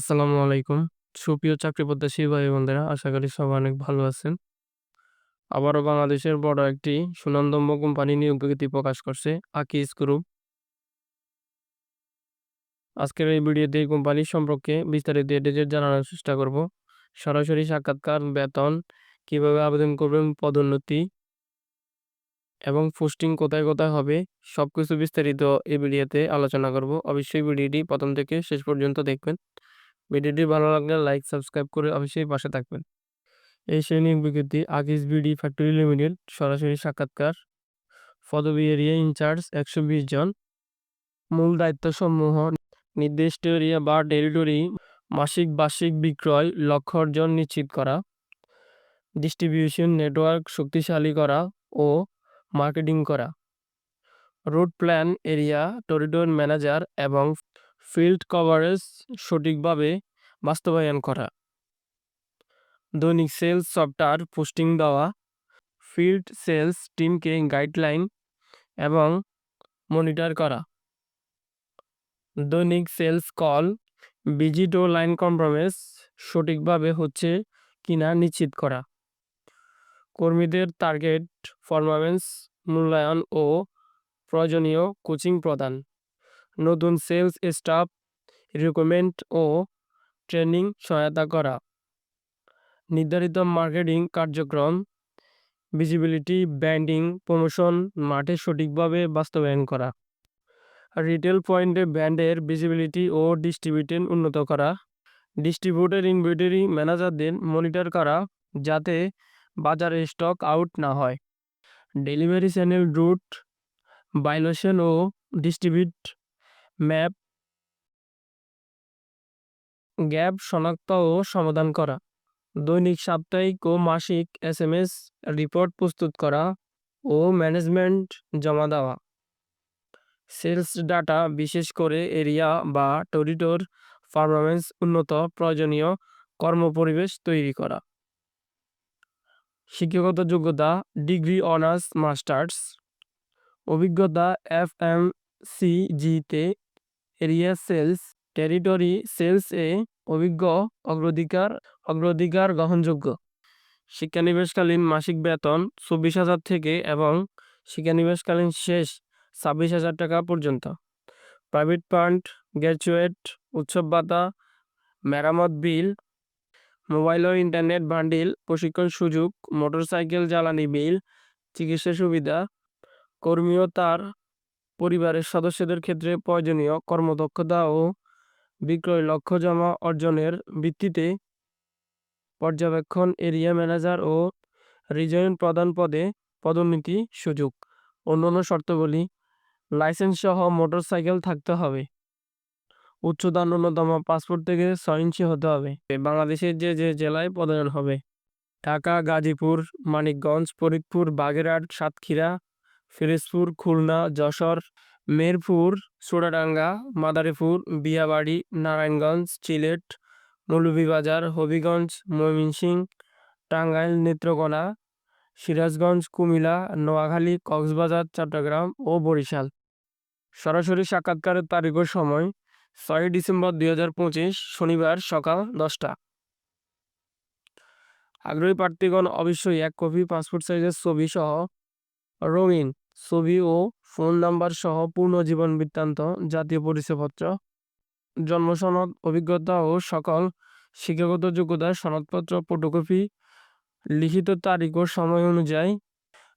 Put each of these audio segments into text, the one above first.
আসসালামু আলাইকুম। সুপ্রিয় চাকরি প্রত্যাশী ভাই বোনেরা আশা করি সবাই অনেক ভালো আছেন। আবারও বাংলাদেশের বড় একটি সুনামধন্য কোম্পানি নিয়োগ বিজ্ঞপ্তি প্রকাশ করছে আকিজ গ্রুপ। আজকের এই ভিডিওতে এই কোম্পানি সম্পর্কে বিস্তারিত টু জানানোর চেষ্টা করব। সরাসরি সাক্ষাৎকার, বেতন, কীভাবে আবেদন করবেন, পদোন্নতি এবং পোস্টিং কোথায় কোথায় হবে সবকিছু বিস্তারিত এই ভিডিওতে আলোচনা করব। অবশ্যই ভিডিওটি প্রথম থেকে শেষ পর্যন্ত দেখবেন। ভিডিওটি ভালো লাগলে লাইক, সাবস্ক্রাইব করে অবশ্যই পাশে থাকবেন। এই শ্রেণি বিজ্ঞপ্তি আগিস বিডি ফ্যাক্টরি লিমিটেড, সরাসরি সাক্ষাৎকার। পদবি এরিয়া ইনচার্জ একশো বিশ জন। মূল দায়িত্বসমূহ নির্দিষ্ট এরিয়া বা টেরিটরি মাসিক, বার্ষিক বিক্রয়, লক্ষ্য অর্জন নিশ্চিত করা। ডিস্ট্রিবিউশন নেটওয়ার্ক শক্তিশালী করা ও মার্কেটিং করা। Route plan area territory manager এবং ফিল্ড কভারেজ সঠিকভাবে বাস্তবায়ন করা। দৈনিক সেলস সফটওয়্যার পোস্টিং দেওয়া, ফিল্ড সেলস টিমকে গাইডলাইন এবং মনিটর করা। দৈনিক সেলস কল, ভিজিট ও লাইন কম্প্রোমাইজ সঠিকভাবে হচ্ছে কিনা নিশ্চিত করা। কর্মীদের টার্গেট পারফরম্যান্স, মূল্যায়ন ও প্রয়োজনীয় কোচিং প্রদান। নতুন সেলস স্টাফ রিকমেন্ড ও ট্রেনিং সহায়তা করা। নির্ধারিত মার্কেটিং কার্যক্রম ভিজিবিলিটি ব্র্যান্ডিং প্রমোশন মাঠে সঠিকভাবে বাস্তবায়ন করা। রিটেল পয়েন্টে ব্র্যান্ডের ভিজিবিলিটি ও ডিস্ট্রিবিউশন উন্নত করা। ডিস্ট্রিবিউটার ইনভেন্টরি ম্যানেজারদের মনিটর করা যাতে বাজারে স্টক আউট না হয়। ডেলিভারি চ্যানেল রুট ভায়োলেশন ও ডিস্ট্রিবিউট ম্যাপ গ্যাপ শনাক্ত ও সমাধান করা। দৈনিক, সাপ্তাহিক ও মাসিক এস এম এস রিপোর্ট প্রস্তুত করা ও ম্যানেজমেন্ট জমা দেওয়া। সেলস ডাটা বিশেষ করে এরিয়া বা টরিটোর পারফরমেন্স উন্নত প্রয়োজনীয় কর্মপরিবেশ তৈরি করা। শিক্ষাগত যোগ্যতা, ডিগ্রি অনার্স, মাস্টার্স। অভিজ্ঞতা এফ এম সি জিতে এরিয়া সেলস, টেরিটরি সেলস এ অভিজ্ঞ, অগ্রাধিকার অগ্রাধিকার গ্রহণযোগ্য। শিক্ষানিবেশকালীন মাসিক বেতন চব্বিশ হাজার থেকে এবং শিক্ষানিবেশকালীন শেষ ছাব্বিশ হাজার টাকা পর্যন্ত। প্রাইভেট ফান্ড গ্র্যাজুয়েট উৎসব ভাতা, মেরামত বিল, মোবাইল ও ইন্টারনেট বান্ডিল প্রশিক্ষণ সুযোগ, মোটরসাইকেল জ্বালানি বিল, চিকিৎসা সুবিধা, কর্মী ও তার পরিবারের সদস্যদের ক্ষেত্রে প্রয়োজনীয় কর্মদক্ষতা ও বিক্রয় লক্ষ্য জমা অর্জনের ভিত্তিতে পর্যবেক্ষণ, এরিয়া ম্যানেজার ও রিজন প্রধান পদে পদোন্নতি সুযোগ। অন্যান্য শর্তাবলী লাইসেন্স সহ মোটরসাইকেল থাকতে হবে। উচ্চতা ন্যূনতম পাসপোর্ট থেকে ছয় ইঞ্চি হতে হবে। বাংলাদেশের যে যে জেলায় পদায়ন হবে, ঢাকা, গাজীপুর, মানিকগঞ্জ, ফরিদপুর, বাগেরহাট, সাতক্ষীরা, ফিরোজপুর, খুলনা, যশোর মেরপুর, চুড়াডাঙ্গা, মাদারীপুর বিয়াবাড়ি নারায়ণগঞ্জ, সিলেট, মৌলভীবাজার, হবিগঞ্জ ময়মনসিংহ টাঙ্গাইল, নেত্রকোনা, সিরাজগঞ্জ, কুমিল্লা, নোয়াখালী, কক্সবাজার, চট্টগ্রাম ও বরিশাল। সরাসরি সাক্ষাৎকারের তারিখ ও সময় ছয় ডিসেম্বর দুই হাজার পঁচিশ, শনিবার সকাল দশটা। আগ্রহী প্রার্থীগণ অবশ্যই এক কপি, পাসপোর্ট সাইজের ছবি সহ রঙিন ছবি ও ফোন নাম্বার সহ পূর্ণ জীবন বৃত্তান্ত, জাতীয় পরিচয়পত্র, জন্ম সনদ, অভিজ্ঞতা ও সকল শিক্ষাগত যোগ্যতার সনদপত্র ফটোকপি লিখিত তারিখ ও সময় অনুযায়ী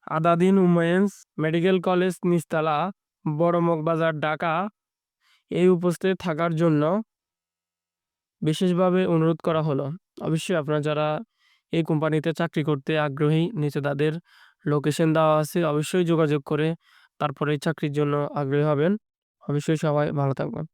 আদাদিন উমেন্স মেডিকেল কলেজ নিস্তালা বড়মগবাজার ঢাকা এই উপস্থিত থাকার জন্য বিশেষভাবে অনুরোধ করা হলো। অবশ্যই আপনারা যারা এই কোম্পানিতে চাকরি করতে আগ্রহী নিচে তাদের লোকেশন দেওয়া আছে, অবশ্যই যোগাযোগ করে। তারপরে চাকরির জন্য আগ্রহী হবেন। অবশ্যই সবাই ভালো থাকবেন।